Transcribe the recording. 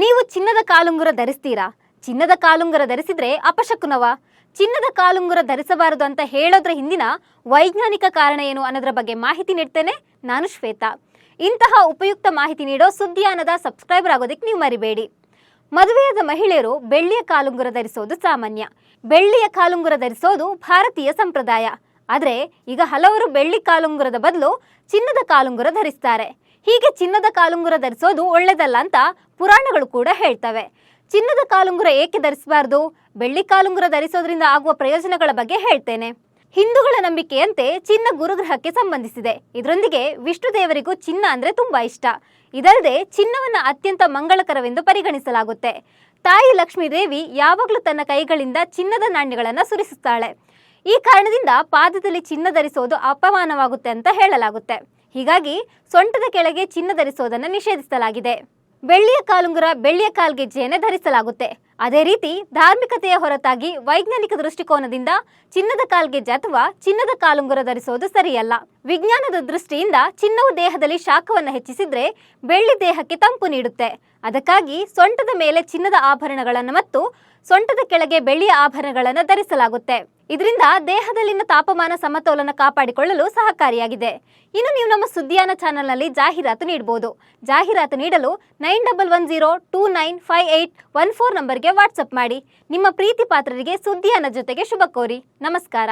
ನೀವು ಚಿನ್ನದ ಕಾಲುಂಗುರ ಧರಿಸ್ತೀರಾ? ಚಿನ್ನದ ಕಾಲುಂಗುರ ಧರಿಸಿದ್ರೆ ಅಪಶಕುನವ? ಚಿನ್ನದ ಕಾಲುಂಗುರ ಧರಿಸಬಾರದು ಅಂತ ಹೇಳೋದ್ರ ಹಿಂದಿನ ವೈಜ್ಞಾನಿಕ ಕಾರಣ ಏನು ಅನ್ನೋದ್ರ ಬಗ್ಗೆ ಮಾಹಿತಿ ನೀಡ್ತೇನೆ. ನಾನು ಶ್ವೇತಾ. ಇಂತಹ ಉಪಯುಕ್ತ ಮಾಹಿತಿ ನೀಡೋ ಸುದ್ದಿಯಾನದ ಸಬ್ಸ್ಕ್ರೈಬರ್ ಆಗೋದಕ್ಕೆ ನೀವು ಮರಿಬೇಡಿ. ಮದುವೆಯಾದ ಮಹಿಳೆಯರು ಬೆಳ್ಳಿಯ ಕಾಲುಂಗುರ ಧರಿಸೋದು ಸಾಮಾನ್ಯ. ಬೆಳ್ಳಿಯ ಕಾಲುಂಗುರ ಧರಿಸೋದು ಭಾರತೀಯ ಸಂಪ್ರದಾಯ. ಆದರೆ ಈಗ ಹಲವರು ಬೆಳ್ಳಿ ಕಾಲುಂಗುರದ ಬದಲು ಚಿನ್ನದ ಕಾಲುಂಗುರ ಧರಿಸ್ತಾರೆ. ಹೀಗೆ ಚಿನ್ನದ ಕಾಲುಂಗುರ ಧರಿಸೋದು ಒಳ್ಳೆದಲ್ಲ ಅಂತ ಪುರಾಣಗಳು ಕೂಡ ಹೇಳ್ತವೆ. ಚಿನ್ನದ ಕಾಲುಂಗುರ ಏಕೆ ಧರಿಸಬಾರದು? ಬೆಳ್ಳಿ ಕಾಲುಂಗುರ ಧರಿಸೋದ್ರಿಂದ ಆಗುವ ಪ್ರಯೋಜನಗಳ ಬಗ್ಗೆ ಹೇಳ್ತೇನೆ. ಹಿಂದೂಗಳ ನಂಬಿಕೆಯಂತೆ ಚಿನ್ನ ಗುರುಗ್ರಹಕ್ಕೆ ಸಂಬಂಧಿಸಿದೆ. ಇದರೊಂದಿಗೆ ವಿಷ್ಣು ದೇವರಿಗೂ ಚಿನ್ನ ಅಂದ್ರೆ ತುಂಬಾ ಇಷ್ಟ. ಇದಲ್ಲದೆ ಚಿನ್ನವನ್ನ ಅತ್ಯಂತ ಮಂಗಳಕರವೆಂದು ಪರಿಗಣಿಸಲಾಗುತ್ತೆ. ತಾಯಿ ಲಕ್ಷ್ಮೀ ದೇವಿ ಯಾವಾಗಲೂ ತನ್ನ ಕೈಗಳಿಂದ ಚಿನ್ನದ ನಾಣ್ಯಗಳನ್ನು ಸುರಿಸುತ್ತಾಳೆ. ಈ ಕಾರಣದಿಂದ ಪಾದದಲ್ಲಿ ಚಿನ್ನ ಧರಿಸೋದು ಅಪಮಾನವಾಗುತ್ತೆ ಅಂತ ಹೇಳಲಾಗುತ್ತೆ. ಹೀಗಾಗಿ ಸೊಂಟದ ಕೆಳಗೆ ಚಿನ್ನ ಧರಿಸೋದನ್ನು ನಿಷೇಧಿಸಲಾಗಿದೆ. ಬೆಳ್ಳಿಯ ಕಾಲುಂಗುರ ಬೆಳ್ಳಿಯ ಕಾಲ್ಗೆಜ್ಜೆಯನ್ನೇ ಧರಿಸಲಾಗುತ್ತೆ. ಅದೇ ರೀತಿ ಧಾರ್ಮಿಕತೆಯ ಹೊರತಾಗಿ ವೈಜ್ಞಾನಿಕ ದೃಷ್ಟಿಕೋನದಿಂದ ಚಿನ್ನದ ಕಾಲ್ಗೆಜ್ಜೆ ಅಥವಾ ಚಿನ್ನದ ಕಾಲುಂಗುರ ಧರಿಸೋದು ಸರಿಯಲ್ಲ. ವಿಜ್ಞಾನದ ದೃಷ್ಟಿಯಿಂದ ಚಿನ್ನವು ದೇಹದಲ್ಲಿ ಶಾಖವನ್ನು ಹೆಚ್ಚಿಸಿದ್ರೆ ಬೆಳ್ಳಿ ದೇಹಕ್ಕೆ ತಂಪು ನೀಡುತ್ತೆ. ಅದಕ್ಕಾಗಿ ಸೊಂಟದ ಮೇಲೆ ಚಿನ್ನದ ಆಭರಣಗಳನ್ನು ಮತ್ತು ಸೊಂಟದ ಕೆಳಗೆ ಬೆಳ್ಳಿಯ ಆಭರಣಗಳನ್ನು ಧರಿಸಲಾಗುತ್ತೆ. ಇದರಿಂದ ದೇಹದಲ್ಲಿನ ತಾಪಮಾನ ಸಮತೋಲನ ಕಾಪಾಡಿಕೊಳ್ಳಲು ಸಹಕಾರಿಯಾಗಿದೆ. ಇನ್ನು ನೀವು ನಮ್ಮ ಸುದ್ದಿಯಾನ ಚಾನೆಲ್ನಲ್ಲಿ ಜಾಹೀರಾತು ನೀಡಬಹುದು ಜಾಹೀರಾತು ನೀಡಲು nine double one zero two nine five eight one four ನಂಬರ್ಗೆ ವಾಟ್ಸಪ್ ಮಾಡಿ. ನಿಮ್ಮ ಪ್ರೀತಿ ಪಾತ್ರರಿಗೆ ಸುದ್ದಿಯಾನ ಜೊತೆಗೆ ಶುಭ ಕೋರಿ. ನಮಸ್ಕಾರ.